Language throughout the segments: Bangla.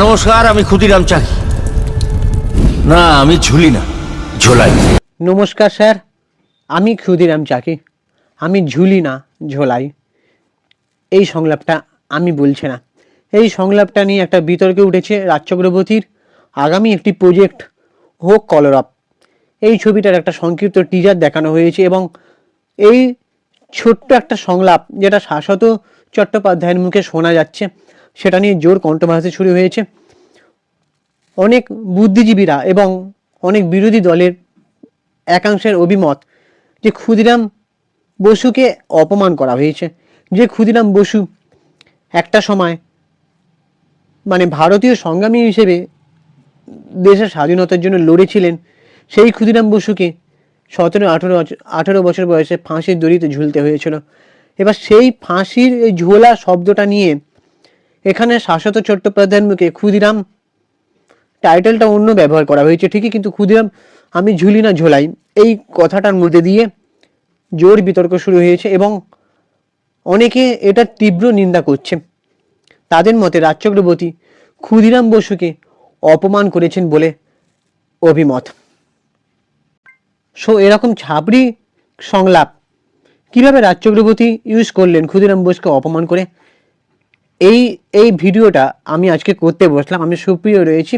নমস্কার, আমি ক্ষুদিরাম চাকি না, আমি ঝুলি না, ঝোলাই। নমস্কার, স্যার। আমি ক্ষুদিরাম চাকি। আমি ঝুলি না, ঝোলাই। এই সংলাপটা আমি বলছি না। এই সংলাপটা নিয়ে একটা বিতর্কে উঠেছে রাজ চক্রবর্তীর। আগামী একটি প্রজেক্ট হোক কলরব এই ছবিটার একটা সংক্ষিপ্ত টিজার দেখানো হয়েছে এবং এই ছোট্ট একটা সংলাপ যেটা শাশ্বত চট্টোপাধ্যায়ের মুখে শোনা যাচ্ছে। সেটা নিয়ে জোর কণ্ঠভাষী শুরু হয়েছে। অনেক বুদ্ধিজীবীরা এবং অনেক বিরোধী দলের একাংশের অভিমত যে ক্ষুদিরাম বসুকে অপমান করা হয়েছে। যে ক্ষুদিরাম বসু একটা সময় মানে ভারতীয় সংগ্রামী হিসেবে দেশের স্বাধীনতার জন্য লড়েছিলেন, সেই ক্ষুদিরাম বসুকে সতেরো, আঠেরো আঠেরো বছর বয়সে ফাঁসির দড়িতে ঝুলতে হয়েছিল। এবার সেই ফাঁসির এই ঝোলা শব্দটা নিয়ে এখানে শাশ্বত চট্টোপাধ্যায়ের মুখে ক্ষুদিরাম টাইটেলটা অন্য ব্যবহার করা হয়েছে, ঠিকই কিন্তু ক্ষুদিরাম, আমি ঝুলি না ঝোলাই। এই কথাটার মধ্যে দিয়ে জোর বিতর্ক শুরু হয়েছে এবং অনেকে এটা তীব্র নিন্দা করছে। তাদের মতে রাজ চক্রবর্তী ক্ষুদিরাম বসুকে অপমান করেছেন বলে অভিমত। সো এরকম ছাপড়ি সংলাপ কীভাবে রাজ চক্রবর্তী ইউজ করলেন ক্ষুদিরাম বোসকে অপমান করে? এই এই ভিডিওটা আমি আজকে করতে বসলাম। আমি সুপ্রিয় রয়েছি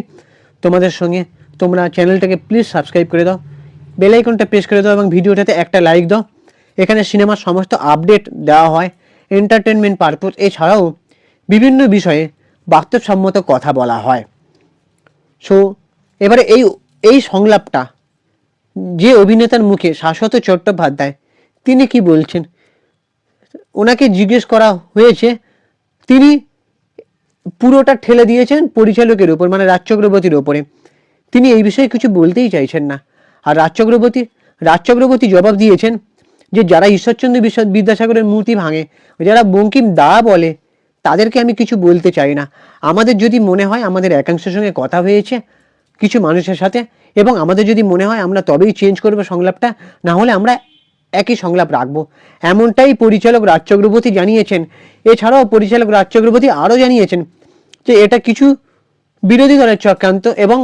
তোমাদের সঙ্গে। তোমরা চ্যানেলটাকে প্লিজ সাবস্ক্রাইব করে দাও। বেল আইকনটা প্রেস করে দাও এবং ভিডিওটাতে একটা লাইক দাও। এখানে সিনেমার সমস্ত আপডেট দেওয়া হয়। এন্টারটেনমেন্ট পারপোজ এছাড়াও বিভিন্ন বিষয়ে বাস্তবসম্মত কথা বলা হয়। সো এবারে এই এই সংলাপটা, যে অভিনেতার মুখে শাশ্বত চট্টোপাধ্যায়, তিনি কি বলছেন? ওনাকে জিজ্ঞেস করা হয়েছে তিনি পুরোটা ঠেলে দিয়েছেন পরিচালকের উপর মানে রাজ চক্রবর্তীর ওপরে তিনি এই বিষয়ে কিছু বলতেই চাইছেন না। আর রাজ চক্রবর্তী রাজ চক্রবর্তী জবাব দিয়েছেন যে যারা ঈশ্বরচন্দ্র বিশ্ব- বিদ্যাসাগরের মূর্তি ভাঙে, যারা বঙ্কিম দা বলে, তাদেরকে আমি কিছু বলতে চাই না। আমাদের যদি মনে হয় আমাদের একাংশের সঙ্গে কথা হয়েছে কিছু মানুষের সাথে, এবং আমাদের যদি মনে হয় আমরা তবেই চেঞ্জ করব সংলাপটা, না হলে আমরা একই সংলাপ রাখব। এমনটাই পরিচালক রাজ চক্রবর্তী জানিয়েছেন। এছাড়াও পরিচালক রাজ চক্রবর্তী আরও জানিয়েছেন যে এটা কিছু বিরোধী দলের চক্রান্ত এবং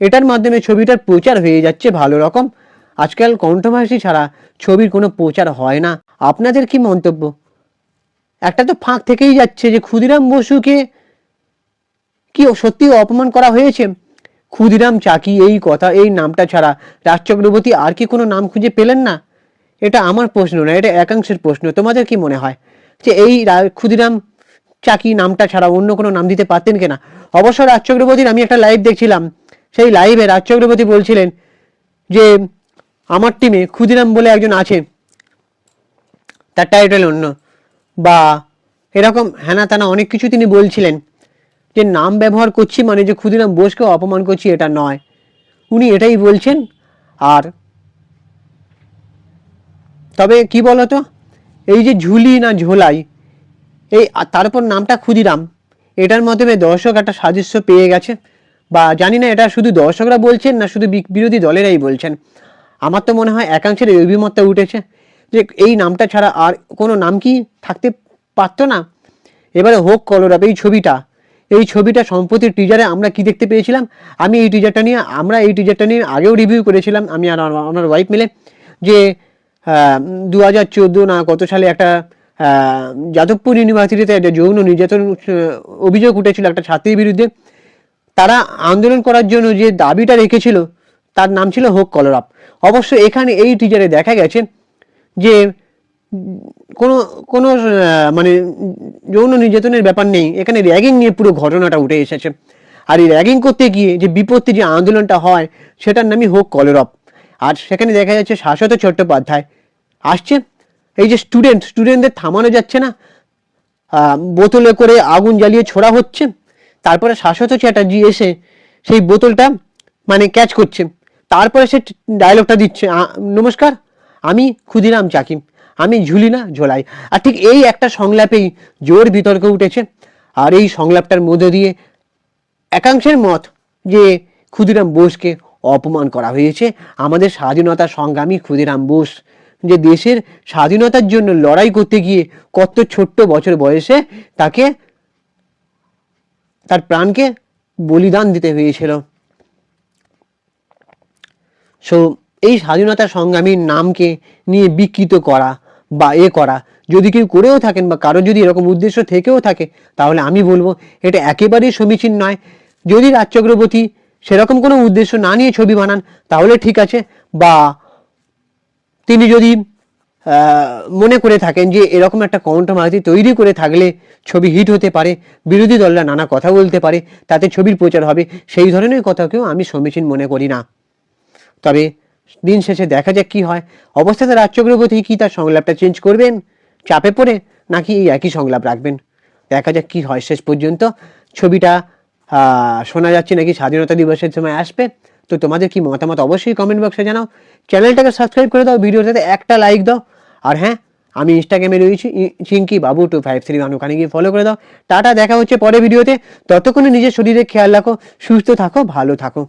এটার মাধ্যমে ছবিটার প্রচার হয়ে যাচ্ছে ভালো রকম। আজকাল কণ্ঠভাষী ছাড়া ছবির কোনো প্রচার হয় না। আপনাদের কি মন্তব্য? একটা তো ফাঁক থেকেই যাচ্ছে যে ক্ষুদিরাম বসুকে কি সত্যি অপমান করা হয়েছে? ক্ষুদিরাম চাকি এই কথা, এই নামটা ছাড়া রাজ চক্রবর্তী আর কি কোনো নাম খুঁজে পেলেন না? এটা আমার প্রশ্ন না, এটা একাংশের প্রশ্ন। তোমাদের কি মনে হয় যে এই ক্ষুদিরাম চাকি নামটা ছাড়া অন্য কোনো নাম দিতে পারতেন কিনা অবশ্য রাজ চক্রবর্তীর আমি একটা লাইভ দেখছিলাম। সেই লাইভে রাজ চক্রবর্তী বলছিলেন যে, আমার টিমে ক্ষুদিরাম বলে একজন আছে, তার টাইটেল অন্য। বা এরকম হ্যানা তানা অনেক কিছু তিনি বলছিলেন যে, নাম ব্যবহার করছি মানে যে ক্ষুদিরাম বোসকে অপমান করছি, এটা নয়। উনি এটাই বলছেন। আর তবে কি বলতো? এই যে ঝুলি না ঝোলাই, এই তারপর নামটা ক্ষুদিরাম। এটার মাধ্যমে দর্শক একটা সাদৃশ্য পেয়ে গেছে। বা জানি না এটা শুধু দর্শকরা বলছেন না শুধু বিরোধী দলেরাই বলছেন। আমার তো মনে হয় একাংশের এই অভিমতটা উঠেছে যে এই নামটা ছাড়া আর কোনো নাম কি থাকতে পারতো না। এবারে হোক কলরাব এই ছবিটা এই ছবিটা সম্প্রতি টিজারে আমরা কি দেখতে পেয়েছিলাম? আমি এই টিজারটা নিয়ে, আমরা এই টিজারটা নিয়ে আগেও রিভিউ করেছিলাম, আমি আর আমার ওয়াইফ মিলে, যে দু হাজার চোদ্দ না কত সালে একটা আহ, যাদবপুর ইউনিভার্সিটিতে একটা যৌন নির্যাতন অভিযোগ উঠেছিল একটা ছাত্রীর বিরুদ্ধে। তারা আন্দোলন করার জন্য যে দাবিটা রেখেছিল তার নাম ছিল হোক কলরাপ অবশ্য এখানে এই টিচারে দেখা গেছে যে কোনো কোনো মানে যৌন নির্যাতনের ব্যাপার নেই এখানে র্যাগিং নিয়ে পুরো ঘটনাটা উঠে এসেছে। আর এই র্যাগিং করতে গিয়ে যে বিপত্তি যে আন্দোলনটা হয় সেটার নামই হোক কলরব। আর সেখানে দেখা যাচ্ছে শাশ্বত চট্টোপাধ্যায়। আসছে এই যে স্টুডেন্ট স্টুডেন্টদের থামানো যাচ্ছে না। বোতলে করে আগুন জ্বালিয়ে ছোড়া হচ্ছে। তারপরে শাশ্বত চ্যাটার্জি এসে সেই বোতলটা মানে ক্যাচ করছে। তারপরে সে ডায়লগটা দিচ্ছে। নমস্কার, আমি ক্ষুদিরাম চাকিম। আমি ঝুলি না ঝোলাই। আর ঠিক এই একটা সংলাপেই জোর বিতর্ক উঠেছে। আর এই সংলাপটার মধ্য দিয়ে একাংশের মত যে ক্ষুদিরাম বোসকে অপমান করা হয়েছে। আমাদের স্বাধীনতা সংগ্রামী ক্ষুদিরাম বোস যে দেশের স্বাধীনতার জন্য লড়াই করতে গিয়ে কত ছোট্ট বছর বয়সে তাকে, তার প্রাণকে বলিদান দিতে হয়েছিল। সো এই স্বাধীনতা সংগ্রামীর নামকে নিয়ে বিকৃত করা বা এ করা, যদি কেউ করেও থাকেন বা কারও যদি এরকম উদ্দেশ্য থেকেও থাকে, তাহলে আমি বলব এটা একেবারেই সমীচীন নয়। যদি রাজ চক্রবর্তী সেরকম কোনো উদ্দেশ্য না নিয়ে ছবি বানান, তাহলে ঠিক আছে, বা তিনি যদি মনে করে থাকেন যে এরকম একটা কণ্ঠমালাতি তৈরি করে থাকলে ছবি হিট হতে পারে, বিরোধী দলরা নানা কথা বলতে পারে, তাতে ছবির প্রচার হবে, সেই ধরনের কথাকেও আমি সমীচীন মনে করি না। তবে দিন শেষে দেখা যাক কি হয়। অবস্থাতে রাজ চক্রবর্তী কি তার সংলাপটা চেঞ্জ করবেন? চাপে পড়ে নাকি এই একই সংলাপ রাখবেন? দেখা যাক কি হয়। শেষ পর্যন্ত ছবিটা শোনা যাচ্ছে নাকি স্বাধীনতা দিবসের সময় আসবে। তো তোমাদের কি মতামত অবশ্যই কমেন্ট বক্সে জানাও। চ্যানেলটাকে সাবস্ক্রাইব করে দাও, ভিডিওটাতে একটা লাইক দাও। আর হ্যাঁ আমি ইনস্টাগ্রামে রয়েছি চিঙ্কি বাবু টু ফাইভ থ্রি ওয়ান ওখানে গিয়ে ফলো করে দাও। টাটা, দেখা হচ্ছে পরে ভিডিওতে। ততক্ষণে নিজের শরীরে খেয়াল রাখো, সুস্থ থাকো, ভালো থাকো।